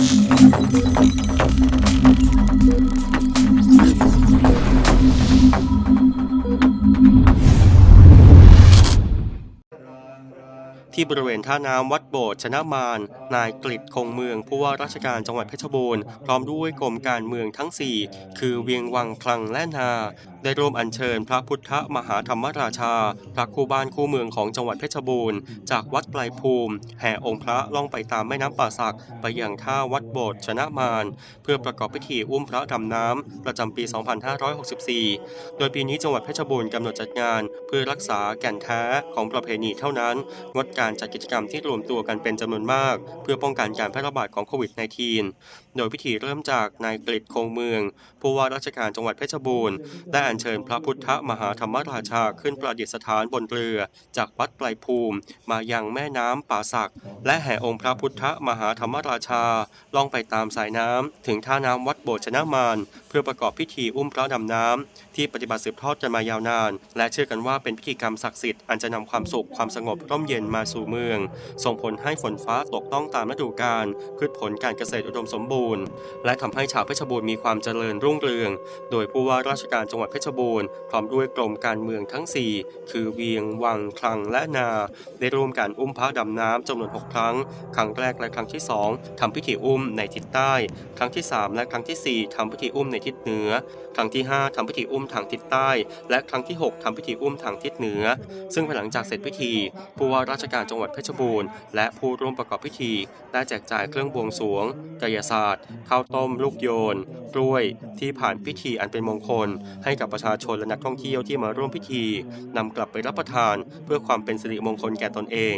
ที่บริเวณท่าน้ำวัดโบสถ์ชนะมาร นายกฤษคงเมืองผู้ว่าราชการจังหวัดเพชรบูรณ์ พร้อมด้วยกรมการเมืองทั้ง 4 คือเวียงวังคลังและนา ได้ร่วมอัญเชิญพระพุทธมหาธรรมราชา พระคู่บ้านคู่เมืองของจังหวัดเพชรบูรณ์ จากวัดไกลภูมิ แห่องค์พระล่องไปตามแม่น้ำป่าสัก ไปยังท่าวัดโบสถ์ชนะมารเพื่อประกอบพิธีอุ้มพระดำน้ำประจำปี 2564 โดยปีนี้จังหวัดเพชรบูรณ์กำหนดจัดงาน เพื่อรักษาแก่นแท้ของประเพณีเท่านั้น งดการจัดกิจกรรมที่รวมตัวกันเป็นจำนวนมาก เพื่อป้องกันการแพร่ระบาดของโควิด -19 โดยพิธีเริ่มจากนายกฤษคงเมืองผู้ว่าราชการจังหวัดเพชรบูรณ์ได้อัญเชิญพระพุทธมหาธรรมราชาขึ้นประดิษฐานบนเรือ จากวัดไกลภูมิ มายังแม่น้ำป่าสัก และแห่องค์พระพุทธมหาธรรมราชาล่องไปตามสายน้ำถึงท่าน้ำวัดโบสถ์ชนะมารเพื่อประกอบพิธีอุ้มพระดำน้ำที่ปฏิบัติสืบทอดกันมายาวนาน และเชื่อกันว่าเป็นพิธีกรรมศักดิ์สิทธิ์อันจะนำความสุขความสงบร่มเย็นมาสู่เมือง ส่งผลให้ฝนฟ้าตกต้องตามฤดูกาลพืชผลการเกษตรอุดมสมบูรณ์ และทำให้ชาวเพชรบูรณ์มีความเจริญรุ่งเรือง โดยผู้ว่าราชการจังหวัดเพชรบูรณ์พร้อมด้วยกรมการเมืองทั้ง 4 คือเวียง วัง คลัง และนา ได้ร่วมการอุ้มพระดำน้ำจำนวน 6 ครั้ง ครั้งแรกและครั้งที่ 2ทำพิธีอุ้มในทิศใต้ ครั้งที่ 3 และครั้งทีสี่4ทำพิธีอุ้มในทิศเหนือ ครั้งที่ 5ทำพิธีอุ้มทางทิศใต้ และครั้งที่ 6ทำพิธีอุ้มทางทิศเหนือ ซึ่งภายหลังจากเสร็จพิธีผู้ว่าราชการจังหวัดเพชรบูรณ์และผู้ร่วมประกอบพิธีได้แจกจ่ายเครื่องบวงสรวงกายศาสตร์ข้าวต้มลูกโยนกล้วยที่ผ่านพิธีอันเป็นมงคลให้กับประชาชนและนักท่องเที่ยวที่มาร่วมพิธีนำกลับไปรับประทาน เพื่อความเป็นสิริมงคลแก่ตนเอง